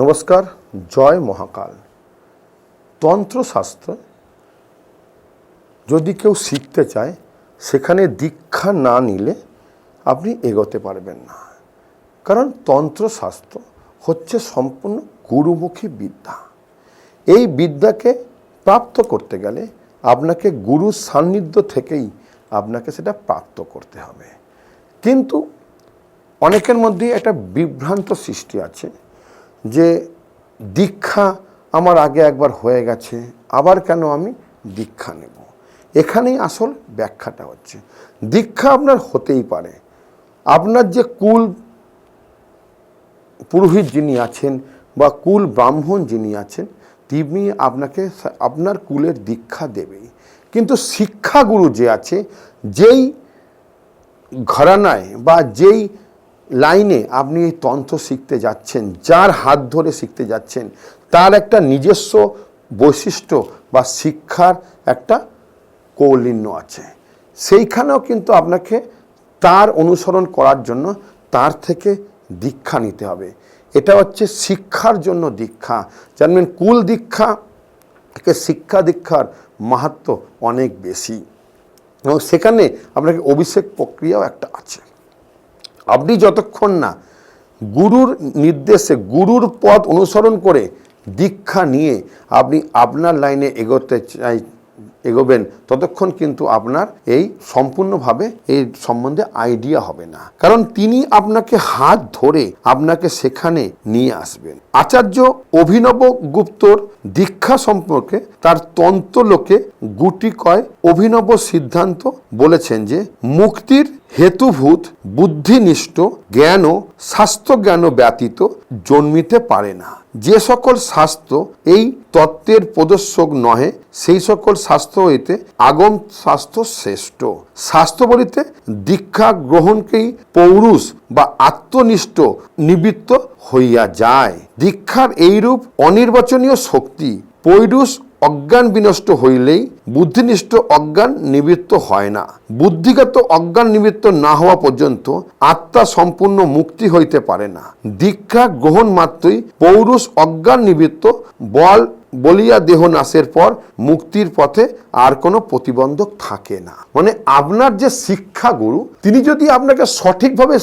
নমস্কার, জয় মহাকাল। তন্ত্রশাস্ত্র, যদি কেউ শিখতে চায়, সেখানে দীক্ষা না নিলে আপনি এগোতে পারবেন না। কারণ তন্ত্রশাস্ত্র হচ্ছে সম্পূর্ণ গুরুমুখী বিদ্যা। এই বিদ্যাকে প্রাপ্ত করতে গেলে আপনাকে গুরু সান্নিধ্য থেকেই আপনাকে সেটা প্রাপ্ত করতে হবে। কিন্তু অনেকের মধ্যেই একটা বিভ্রান্ত সৃষ্টি আছে। যে দীক্ষা আমার আগে একবার হয়ে গেছে, আবার কেন আমি দীক্ষা নেব? এখানেই আসল ব্যাখ্যাটা হচ্ছে। দীক্ষা আপনার হতেই পারে। আপনার যে কুল পুরোহিত যিনি আছেন বা কুল ব্রাহ্মণ যিনি আছেন, তিনি আপনাকে আপনার কুলের দীক্ষা দেবেই। কিন্তু শিক্ষাগুরু যে আছে, যেই ঘরানায় বা যেই লাইনে আপনি এই তন্ত্র শিখতে যাচ্ছেন, যার হাত ধরে শিখতে যাচ্ছেন, তার একটা নিজস্ব বৈশিষ্ট্য বা শিক্ষার একটা কৌলিন্য আছে। সেইখানেও কিন্তু আপনাকে তার অনুসরণ করার জন্য তার থেকে দীক্ষা নিতে হবে। এটা হচ্ছে শিক্ষার জন্য দীক্ষা। জানবেন, কুল দীক্ষা থেকে শিক্ষা দীক্ষার মাহাত্ম অনেক বেশি। এবং সেখানে আপনাকে অভিষেক প্রক্রিয়াও একটা আছে। আপনি যতক্ষণ না গুরুর নির্দেশে, গুরুর পথ অনুসরণ করে দীক্ষা নিয়ে আপনি আপনার লাইনে এগোতে চাই, এগোবেন, ততক্ষণ কিন্তু আপনার এই সম্পূর্ণভাবে এই সম্বন্ধে আইডিয়া হবে না। কারণ তিনি আপনাকে হাত ধরে আপনাকে সেখানে নিয়ে আসবেন। আচার্য অভিনব গুপ্তর দীক্ষা সম্পর্কে তার তন্ত্রলোকে গুটি কয় অভিনব সিদ্ধান্ত বলেছেন যে, মুক্তির হেতুভূত, বুদ্ধিনিষ্ঠ জ্ঞানও স্বাস্থ্যজ্ঞান ব্যতীত জন্মিতে পারে না। যে সকল শাস্ত্র এই তত্ত্বের প্রদর্শক নহে, সেই সকল শাস্ত্র হইতে আগম শাস্ত্র শ্রেষ্ঠ। শাস্ত্র বলিতে দীক্ষা গ্রহণকেই পৌরুষ বা আত্মনিষ্ঠ নিবৃত্ত হইয়া যায়। দীক্ষার এইরূপ অনির্বাচনীয় শক্তি পৌরুষ অজ্ঞান বিনষ্ট হইলেই বুদ্ধিনিষ্ঠ অজ্ঞান নিবৃত্ত হয় না। বুদ্ধিগত অজ্ঞান নিবৃত্ত না হওয়া পর্যন্ত আত্মা সম্পূর্ণ মুক্তি হইতে পারে না। দীক্ষা গ্রহণ মাত্রই পৌরুষ অজ্ঞান নিবৃত্ত বল বলিয়া দেহ নাশের পর মুক্তির পথে আর কোনো প্রতিবন্ধক থাকে না। মানে আপনার যে শিক্ষাগুরু তিনি যদি আপনাকে সঠিকভাবে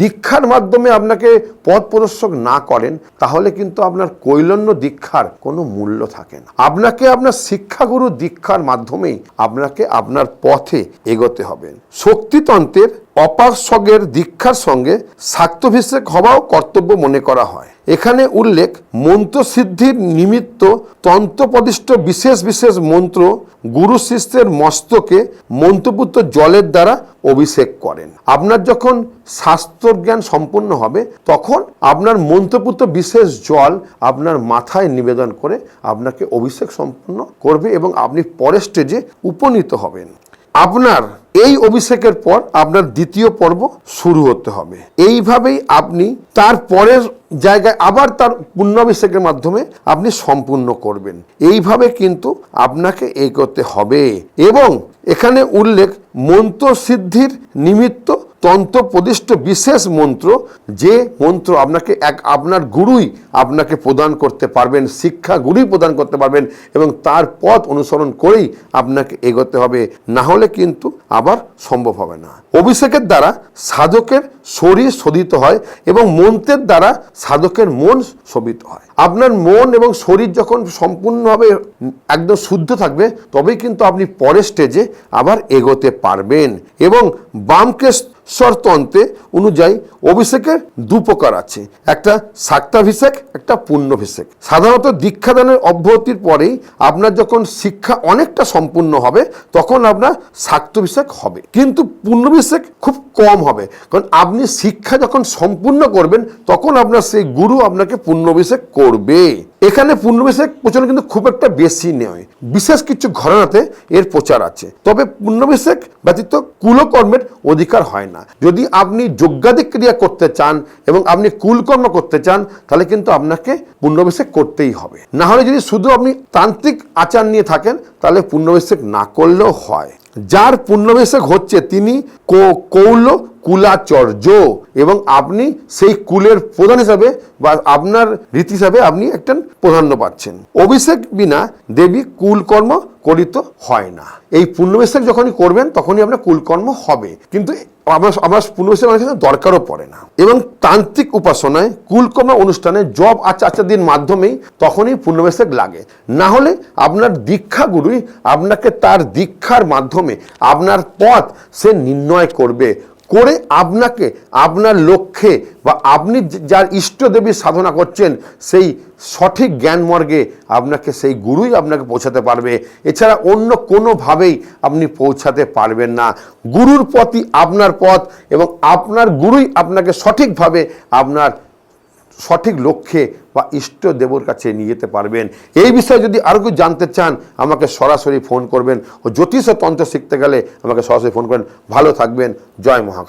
দীক্ষার মাধ্যমে আপনাকে পথ প্রদর্শক না করেন, তাহলে কিন্তু আপনার কৈলন্য দীক্ষার কোনো মূল্য থাকে না। আপনাকে আপনার শিক্ষাগুরু দীক্ষার মাধ্যমেই আপনাকে আপনার পথে এগোতে হবে। শক্তিতন্ত্রের অপাসকের দীক্ষার সঙ্গে শাক্তভিষেক হওয়াও কর্তব্য মনে করা হয়। এখানে উল্লেখ মন্ত্রসিদ্ধির নিমিত্ত তন্ত্রপদিষ্ট বিশেষ বিশেষ মন্ত্র গুরু শিষ্যের মস্তকে মন্ত্রপুত্র জলের দ্বারা অভিষেক করেন। আপনার যখন শাস্ত্রজ্ঞান সম্পূর্ণ হবে, তখন আপনার মন্ত্রপুত্র বিশেষ জল আপনার মাথায় নিবেদন করে আপনাকে অভিষেক সম্পূর্ণ করবে এবং আপনি পরের স্টেজে উপনীত হবেন। আপনার এই অভিষেকের পর আপনার দ্বিতীয় পর্ব শুরু হতে হবে। এইভাবেই আপনি তার পরের জায়গায় আবার তার পুণ্যাভিষেকের মাধ্যমে আপনি সম্পূর্ণ করবেন। এইভাবে কিন্তু আপনাকে এগোতে হবে এবং এখানে উল্লেখ মন্ত্র সিদ্ধির নিমিত্ত তন্ত্র প্রদিষ্ট বিশেষ মন্ত্র, যে মন্ত্র আপনাকে এক আপনার গুরুই আপনাকে প্রদান করতে পারবেন, শিক্ষা গুরুই প্রদান করতে পারবেন এবং তার পথ অনুসরণ করেই আপনাকে এগোতে হবে। না হলে কিন্তু আবার সম্ভব হবে না। অভিষেকের দ্বারা সাধকের শরীর শোধিত হয় এবং মন্ত্রের দ্বারা সাধকের মন শোভিত হয়। আপনার মন এবং শরীর যখন সম্পূর্ণভাবে একদম শুদ্ধ থাকবে, তবেই কিন্তু আপনি পরের স্টেজে আবার এগোতে পারবেন এবং বামকেশ্বরতন্ত্রে অনুযায়ী অভিষেকের দু প্রকার আছে। একটা শাক্তাভিষেক একটা পুণ্যভিষেক। সাধারণত দীক্ষাদানের অব্যাহতির পরেই আপনার যখন শিক্ষা অনেকটা সম্পূর্ণ হবে, তখন আপনার শাক্তাভিষেক হবে। কিন্তু পুণ্যভিষেক খুব কম হবে। কারণ আপনি শিক্ষা যখন সম্পূর্ণ করবেন, তখন আপনার সেই গুরু আপনাকে পুণ্যভিষেক করবে। এখানে পুণ্যভিষেক প্রচলন কিন্তু খুব একটা বেশি নয়। বিশেষ কিছু ঘরানাতে এর প্রচার আছে। তবে পুণ্যভিষেক ব্যতীত কুলকর্মের অধিকার হয় না। যদি আপনি যজ্ঞাদিক ক্রিয়া করতে চান এবং আপনি কুলকর্ম করতে চান, তাহলে কিন্তু আপনাকে পুণ্যভিষেক করতেই হবে। না হলে যদি শুধু আপনি তান্ত্রিক আচার নিয়ে থাকেন, তাহলে পুণ্যভিষেক না করলেও হয়। যার পুণ্যভিষেক হচ্ছে তিনি কৌল কুলাচর্য এবং আপনি সেই কুলের প্রধান হিসাবে বা আপনার রীতি হিসাবে আপনি একটা প্রাধান্য পাচ্ছেন। অভিষেক বিনা দেবী কুলকর্ম করিত হয় না। এই পুণ্যভিষেক যখনই করবেন, তখনই আপনার কুলকর্ম হবে। কিন্তু আমরা আমরা অনেক সময় দরকারও পড়ে না। এবং তান্ত্রিক উপাসনায়, কুলকর্ম অনুষ্ঠানে জব আচার্যদের মাধ্যমেই তখনই পুণ্যভিষেক লাগে। না হলে আপনার দীক্ষা গুরুই আপনাকে তার দীক্ষার মাধ্যমে আপনার পথ সে নির্ণয় করবে। করে আপনাকে, আপনার লক্ষ্যে বা আপনি যার ইষ্টদেবীর সাধনা করছেন, সেই সঠিক জ্ঞান মর্গে আপনাকে সেই গুরুই আপনাকে পৌঁছাতে পারবে। এছাড়া অন্য কোনোভাবেই আপনি পৌঁছাতে পারবেন না। গুরুর পথই আপনার পথ এবং আপনার গুরুই আপনাকে সঠিকভাবে আপনার সঠিক লক্ষ্যে বা ইষ্ট দেবর কাছে নিয়ে যেতে পারবেন। এই বিষয়ে যদি আরও কিছু জানতে চান, আমাকে সরাসরি ফোন করবেন। ও জ্যোতিষ তন্ত্র শিখতে গেলে আমাকে সরাসরি ফোন করেন। ভালো থাকবেন। জয় মহা